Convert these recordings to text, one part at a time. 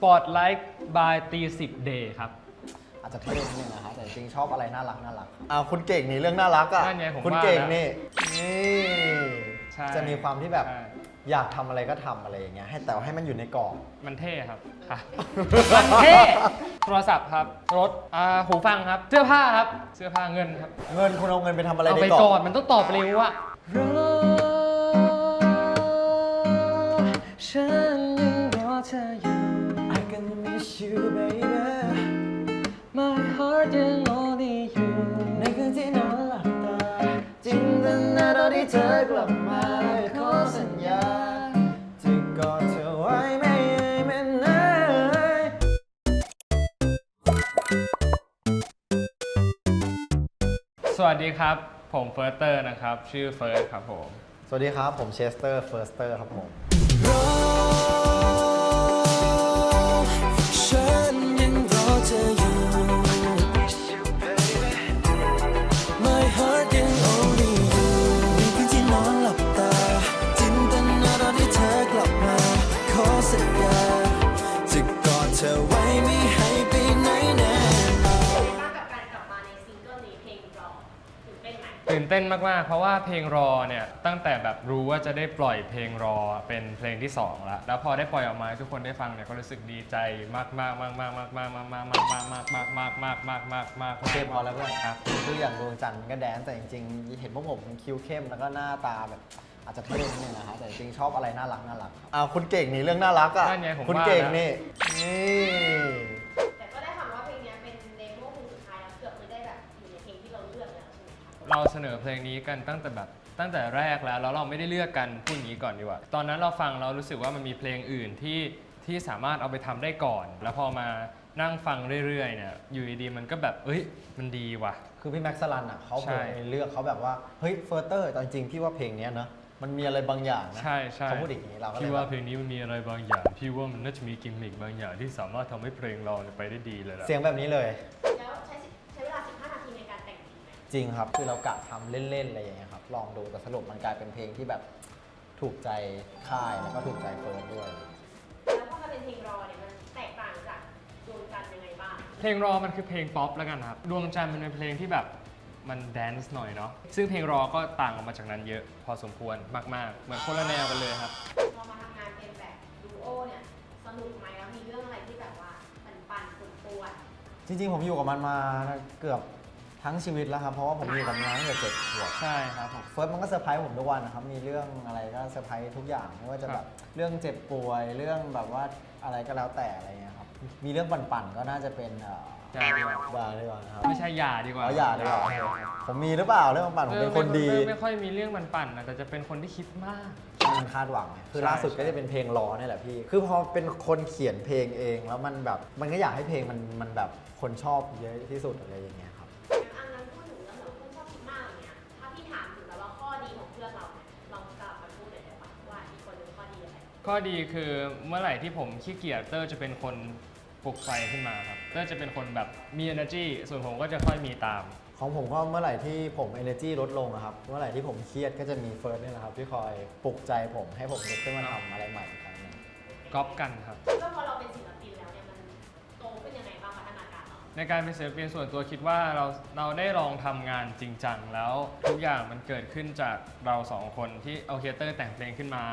Spotlight by ตีสิบ Day ครับอาจจะเท่นิดนึงนะฮะแต่จริงๆชอบอะไรน่ารักน่ารักอ่าคุณเก่งนี่เรื่องน่ารักอะนั่นไงผมคุณว่าเก่งแล้วนี่นี่ใช่จะมีความที่แบบใช่ อยากทำอะไรก็ทำอะไรอย่างเงี้ยให้แต่ว่าให้มันอยู่ในกรอบ มันเท่ครับค่ะ มันเท่โทรศัพท์ครับ รถอ่าหูฟังครับ เสื้อผ้าครับ เสื้อผ้าเงินครับ เงินคุณเอาเงินไปทำอะไรเอาในไปกรก่ออบนมันต้องตอบเร็วอะรอฉันยังรอเธออยู่ I can miss you baby My heart ยัง only you ในคืนที่นอนหลับตาจินตนาตอนที่เธอกลับมาขอสัญญาจะกอดเธอไว้ไม่ให้มันหายสวัสดีครับ ผมเฟิร์สเตอร์นะครับ ชื่อเฟิร์สครับผม สวัสดีครับ ผมเชสเตอร์เฟิร์สเตอร์ครับผมฉั เต้นมากๆ เพราะว่าเพลงรอเนี่ยตั้งแต่แบบรู้ว่าจะได้ปล่อยเพลงรอเป็นเพลงที่2แล้วแล้วพอได้ปล่อยออกมาทุกคนได้ฟังเนี่ยก็รู้สึกดีใจมากมากมากมากมากมากมากมากมากมากมากมากมากมากมากมากมากโอเคพอแล้วเพื่อนครับคืออย่างดวงจันทร์มันก็แดนแต่จริงๆ เห็นพวกผมคิ้วเข้มแล้วก็หน้าตาแบบอาจจะเท่นิดนึงนะฮะแต่จริงชอบอะไรน่ารักน่ารักอ่าคุณเก่งนี่เรื่องน่ารักอะนั่นไงผมคุณว่าเก่งนี่นี่ เราเสนอเพลงนี้กันตั้งแต่แบบตั้งแต่แรกแล้วแล้วเราไม่ได้เลือกกันพูดอย่างนี้ก่อนดีกว่า ตอนนั้นเราฟังเรารู้สึกว่ามันมีเพลงอื่นที่ที่สามารถเอาไปทำได้ก่อน แล้วพอมานั่งฟังเรื่อยๆเนี่ยอยู่ดีๆมันก็แบบเอ้ยมันดีว่ะ คือพี่แม็กซ์สลันอะเขาใช่เคยเลือกเขาแบบว่าเฮ้ยเฟอร์เตอร์ตอนจริงพี่ว่าเพลงเนี้ยเนอะมันมีอะไรบางอย่างนะใช่ใช่เขาพูดอย่างนี้เราก็เลยพี่ว่าแบบเพลงนี้มันมีอะไรบางอย่างพี่ว่ามันน่าจะมีกิมมิคบางอย่างที่สามารถทำให้เพลงเราเนี่ยไปได้ดีเลยล่ะเสียงแบบนี้เลย จริงไหมจริงครับ คือเรากะทำเล่นๆอะไรอย่างเงี้ยครับ ลองดูแต่สรุปมันกลายเป็นเพลงที่แบบถูกใจค่ายแล้วก็ถูกใจเฟิร์สด้วย แล้วพอมาเป็นเพลงรอเนี่ยมันแตกต่างจากดวงจันทร์ยังไงบ้าง เพลงรอมันคือเพลงป๊อปแล้วกันครับ ดวงจันทร์มันเป็นเพลงที่แบบมันแดนซ์หน่อยเนาะ ซึ่งเพลงรอก็ต่างออกมาจากนั้นเยอะ พอสมควรมากๆ เหมือนคนละแนวกันเลยครับ พอมาทำงานเป็นแบบดูโอเนี่ยสนุกไหมแล้วมีเรื่องอะไรที่แบบว่าปั่นปั่นๆปวดจริงๆ ผมอยู่กับมันมาเกือบ ทั้งชีวิตแล้วครับ เพราะว่าผมอยู่กับมันมาตั้งแต่เจ็ดขวบใช่ครับผมเฟิร์สมันก็เซอร์ไพรส์ผมทุกวันนะครับ มีเรื่องอะไรก็เซอร์ไพรส์ทุกอย่าง ไม่ว่าจะคแบรับบเรื่องเจ็บป่วย เรื่องแบบว่าอะไรก็แล้วแต่อะไรเงี้ยครับ มีเรื่องปั่นๆก็น่าจะเป็นเอ่ออย่าดีกว่าบาร์ดีกว่านะครับ ไม่ใช่อย่าดีกว่าอ๋ออย่าดีกว่าผมมีหรือเปล่าเรื่องปั่นๆผมเป็นคนดีไม่ไม่ค่อยมีเรื่องมันปั่นนะแต่จะเป็นคนที่คิดมากมันคาดหวังไงคือใช่ล่าสุดใช่ก็จะเป็นเพลงล้อนี่แหละพี่ คือพอเป็นคนเขียนเพลงเองแล้วมันแบบ มันก็อยากให้เพลงมันมันแบบคนชอบเยอะที่สุดอะไรอย่างเงี้ย ข้อดีคือเมื่อไหร่ที่ผมขี้เกียจเตอร์จะเป็นคนปลุกไฟขึ้นมาครับเตอร์จะเป็นคนแบบมี energy ส่วนผมก็จะค่อยมีตาม ของผมก็เมื่อไหร่ที่ผม energy ลดลงอะครับ เมื่อไหร่ที่ผมเครียดก็จะมีเฟิร์สนี่แหละครับที่คอยปลุกใจผมให้ผมลุกขึ้นมาทำอะไรใหม่อีกครั้งหนึง ก๊อปกันครับ แล้วพอเราเป็นศิลปินแล้วเนี่ยมันโตขึ้นยังไงบ้างพัฒนาการเราในการเป็นศิลปินส่วนตัวคิดว่าเราเราได้ลองทำงานจริงจังแล้ว ทุกอย่างมันเกิดขึ้นจากเราสองคนที่เอาเคียเตอร์แต่งเพลงขึ้นมา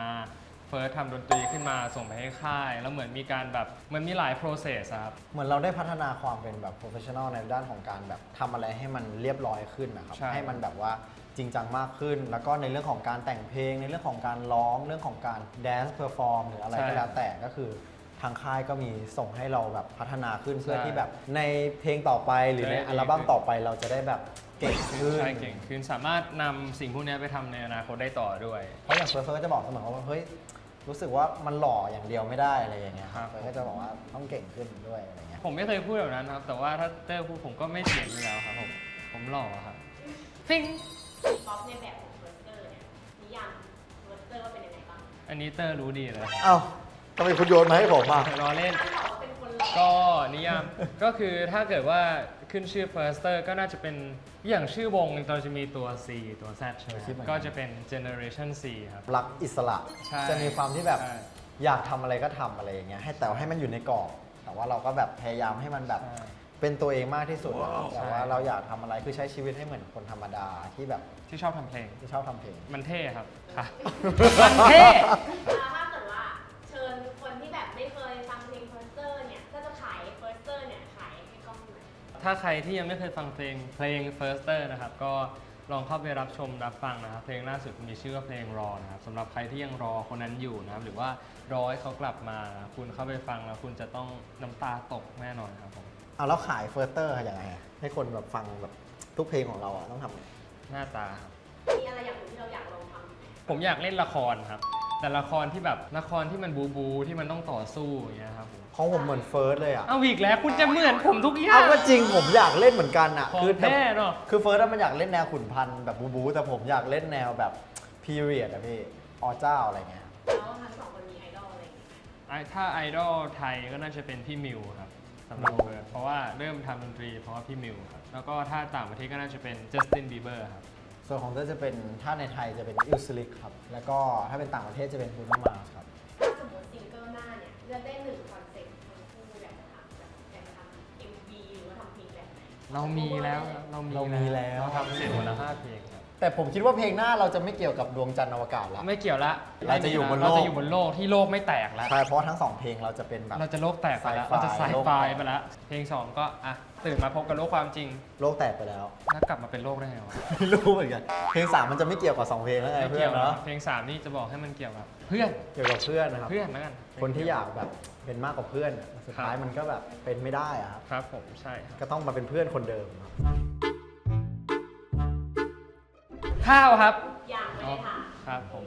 เฟิร์สทำดนตรีขึ้นมาส่งไปให้ค่าย แล้วเหมือนมีการแบบเหมันมีหลาย process อะครับ เหมือนเราได้พัฒนาความเป็นแบบ professional ในด้านของการแบบทำอะไรให้มันเรียบร้อยขึ้นนะครับ ใช่ ให้มันแบบว่าจริงจังมากขึ้น แล้วก็ในเรื่องของการแต่งเพลง ในเรื่องของการร้อง เรื่องของการ dance perform หรืออะไรก็แล้วแต่ก็คือทางค่ายก็มีส่งให้เราแบบพัฒนาขึ้นเพื่อที่แบบในเพลงต่อไปหรือในอัลบั้มต่อไปเราจะได้แบบ เก่งขึ้นใช่เก่งขึ้นสามารถนำสิ่งพวกนี้ไปทำในอนาคตได้ต่อด้วย เพราะอย่างเฟิร์สเฟิร์สก็จะบอกเสมอว่าเฮ้ยรู้สึกว่ามันหล่ออย่างเดียวไม่ได้อะไรอย่างเงี้ยครับ เฟิร์สก็จะบอกว่าต้องเก่งขึ้นด้วยอะไรเงี้ยผมไม่เคยพูดแบบนั้นครับ แต่ว่าถ้าเตอร์พูดผมก็ไม่เถียงอยู่แล้วครับผมผมหล่อครับฟิงทีป๊อปในแบบของเฟิร์สเตอร์เนี่ยนิยามเฟิร์สเตอร์ว่าเป็นยังไงบ้างอันนี้เตอร์รู้ดีเลยเอ้าทำไมคุณโยนมาให้ผมอะรอเล่น ถ้าบอกว่าเป็นคนหล่อก็นิยามก็คือถ้าเกิดว่าขึ้นชื่อ Firster ก็น่าจะเป็นอย่างชื่อวงเราจะมีตัว C ตัว Z ใช่ไหมคิดเหมือนกันก็จะเป็น Generation C ครับ รักอิสระ ใช่จะมีความที่แบบใช่อยากทำอะไรก็ทำอะไรอย่างเงี้ยให้แต่ว่าให้มันอยู่ในกรอบ แต่ว่าเราก็แบบพยายามให้มันแบบใช่เป็นตัวเองมากที่สุดอะครับแต่ว่าใช่ เราอยากทำอะไรคือใช้ชีวิตให้เหมือนคนธรรมดาที่แบบที่ชอบทำเพลง ที่ชอบทำเพลง มันเท่ครับค่ะ มันเท่ อ่า ถ้าใครที่ยังไม่เคยฟังเพลงเพลง Firster นะครับ ก็ลองเข้าไปรับชมรับฟังนะครับ เพลงล่าสุดมีชื่อว่าเพลงรอนะครับสำหรับใครที่ยังรอคนนั้นอยู่นะครับ หรือว่ารอให้เขากลับมาคุณเข้าไปฟังแล้วคุณจะต้องน้ำตาตกแน่นอนครับผม เอาแล้วขายเฟิร์สเตอร์ยังไงอะให้คนแบบฟังแบบทุกเพลงของเราอะต้องทำไงหน้าตาครับมีอะไรอย่างอื่นที่เราอยากลองทำไหมผมอยากเล่นละครครับ แต่ละครที่แบบละครที่มันบูบูที่มันต้องต่อสู้อย่างเงี้ยครับผมของผมเหมือนเฟิร์สเลยอะเอาอีกแล้วคุณจะเหมือนผมทุกอย่าเอาง ก็จริงผมอยากเล่นเหมือนกันอะของคือแต่แท้เนาะคือเฟิร์สอะมันอยากเล่นแนวขุนพันธ์แบบบูบู แต่ผมอยากเล่นแนวแบบพีเรียดอะพี่อเจ้าอะไรเงี้ย แล้วทั้งสองคนมีไอดอลอะไรอย่างเงี้ยไหมไอ้ถ้าไอดอลไทยก็น่าจะเป็นพี่มิวครับสำหรับเฟิร์สเพราะว่าเริ่มทำดนตรีเพราะว่าพี่มิวครับแล้วก็ถ้าต่างประเทศก็น่าจะเป็นจัสตินบีเบอร์ครับ ส่วนของเต้ยจะเป็นถ้าในไทยจะเป็นอิลสลิกครับ แล้วก็ถ้าเป็นต่างประเทศจะเป็นบูน่ามาสครับ ถ้าสมมติซิงเกิลหน้าเนี่ยเลือกได้หนึ่งคอนเซ็ปต์ทั้งคู่อยากจะทำแบบอยากจะทำเอ็มวีหรือว่าทำเพลงแบบไหนเรามีแล้วเรามีเรามีแล้ว เราทำเสร็จหมดแล้วห้าเพลงครับ แต่ผมคิดว่าเพลงหน้าเราจะไม่เกี่ยวกับดวงจันทร์อวกาศละ ไม่เกี่ยวละเราจะอยู่บนโลก เราจะอยู่บนโลกที่โลกไม่แตกแล้ว ใช่เพราะทั้งสองเพลงเราจะเป็นแบบ เราจะโลกแตกไปแล้วไซไฟเราจะไซโลกไฟแตก ไปแล้ว เพลงสองก็อะตื่นมาพบกับโลกความจริง โลกแตกไปแล้ว แล้วกลับมาเป็นโลกได้ไงวะไม่รู้เหมือนกัน เพลงสามมันจะไม่เกี่ยวกับสองเพลงแล้วไงไม่เพื่อเกี่นยวนะเนาะ เพลงสามนี่จะบอกให้มันเกี่ยวกับเพื่อน เกี่ยวกับเพื่อนนะครับ เพื่อนแล้วกัน คนที่อยากแบบเป็นมากกว่าเพื่อนอะสุดท้ายมันก็แบบเป็นไม่ได้อะครับ ครับผมใช่ครับ ก็ต้องมาเป็นเพื่อนคนเดิมครับ ข้าวครับอย่างไม่ได้ถามครับผม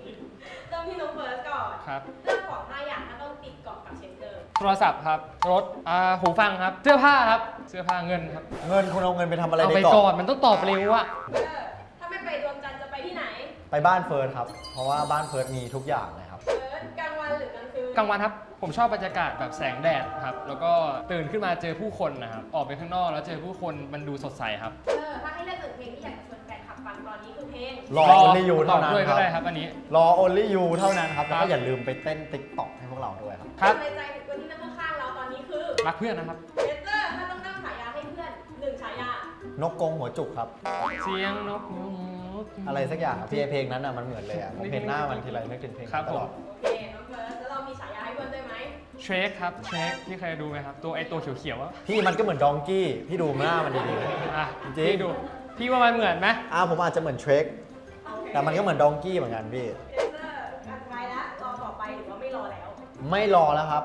เริ่มที่น้องเฟิร์สก่อนครับเรื่องของห้าอย่างถ้าต้องติดเกาะกับเชนเดอร์โทรศัพท์ครับ รถอ่าหูฟังครับ เสื้อผ้าครับ เสื้อผ้าเงินครับ เงินคุณเอาเงินไปทำอะไรเอาในไปเกาะก่อนมันต้องตอบเร็วอะเออถ้าไม่ไปดวงจันทร์จะไปที่ไหนไปบ้านเฟิร์สครับ เพราะว่าบ้านเฟิร์สมีทุกอย่างเลยครับ เฟิร์สกลางวันหรือกลางคืนกลางวันครับ ผมชอบบรรยากาศแบบแสงแดดครับ แล้วก็ตื่นขึ้นมาเจอผู้คนนะครับ ออกไปข้างนอกแล้วเจอผู้คนมันดูสดใสครับ เออถ้าให้เลือกหนึ่งเพลงที่อยากจะชวนแฟนคลับฟังตอนนี้คือเพ ลง รอ only you เท่านั้นด้วยคก็รับ ได้ครับอันนี้ รอ only you เท่านั้นครับ แล้วครัก็บ อย่าลืมไปเต้นติ๊กต็อกให้พวกเราด้วยครับ ครับในใจถึงคนที่นั่งข้างๆเราตอนนี้คือรักเพื่อนนะครับเชนเดอร์ถ้าต้องตั้งฉายาให้เพื่อนหนึ่งฉายานกกรงหัวจุกครับ เสียงนกยูงอะไรสักอย่างครับพี่ไอเพลงนั้นอะมันเหมือนเลยอะผมเห็นหน้ามันทีไรนึกถึงเพลงครับตลอด ผม โอเคน้องเฟิร์สแล้วเรามีฉายาให้เพื่อนด้วยไหมเชคครับเชคพี่เคยดูไหมครับ ตัวไอตัวเขียวๆอะพี่มันก็เหมือนดองกี้ พี่ดูหน้ามันดี อะจริง พี่ดู พี่ว่ามันเหมือนไหมๆอ้าวผมอาจจะเหมือนเทรคแต่มันก็เหมือนดองกี้เหมือนกันพี่เชนเดอร์กันไปแล้วรอต่อไปหรือว่าไม่รอแล้ว ไม่รอแล้วครับ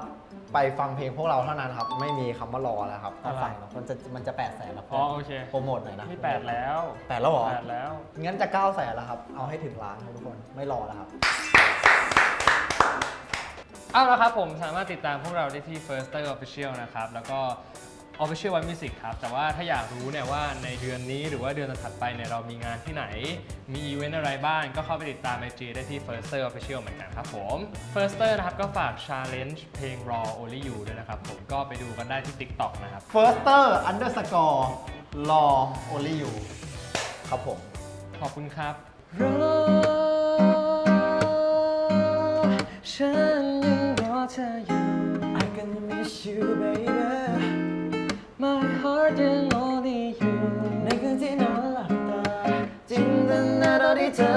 ไปฟังเพลงพวกเราเท่านั้นครับ ไม่มีคำว่ารอแล้วครับต้องฟังครับมันจะมันจะแปดแสนแล้วอ๋อโอเคโปรโมทหน่อยนะนี่แปดแล้วแปดแล้วเหรอ แปดแล้ว งั้นจะเก้าแสนแล้วครับ เอาให้ถึงล้านครับทุกคน ไม่รอแล้วครับ เอาละครับผมสามารถติดตามพวกเราได้ที่ Firster Official นะครับ แล้วก็ Official One Music ครับ แต่ว่าถ้าอยากรู้เนี่ยว่าในเดือนนี้หรือว่าเดือนถัดไปเนี่ยเรามีงานที่ไหน มีอีเวนต์อะไรบ้าง ก็เข้าไปติดตาม IG ได้ที่ Firster Official เหมือนกันครับผม Firster นะครับก็ฝาก Challenge เพลง Raw Only You ด้วยนะครับผมก็ไปดูกันได้ที่ TikTok นะครับ Firster underscore รอ only you ครับผม ขอบคุณครับ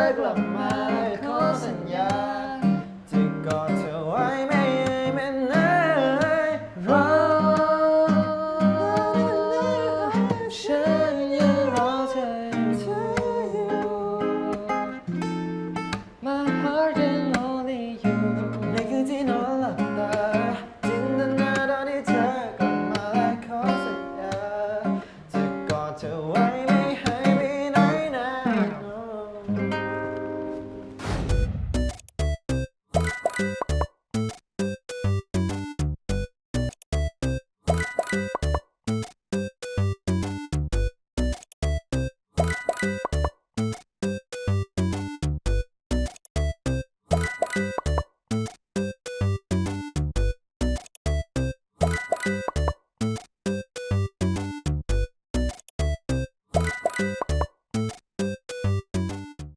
อ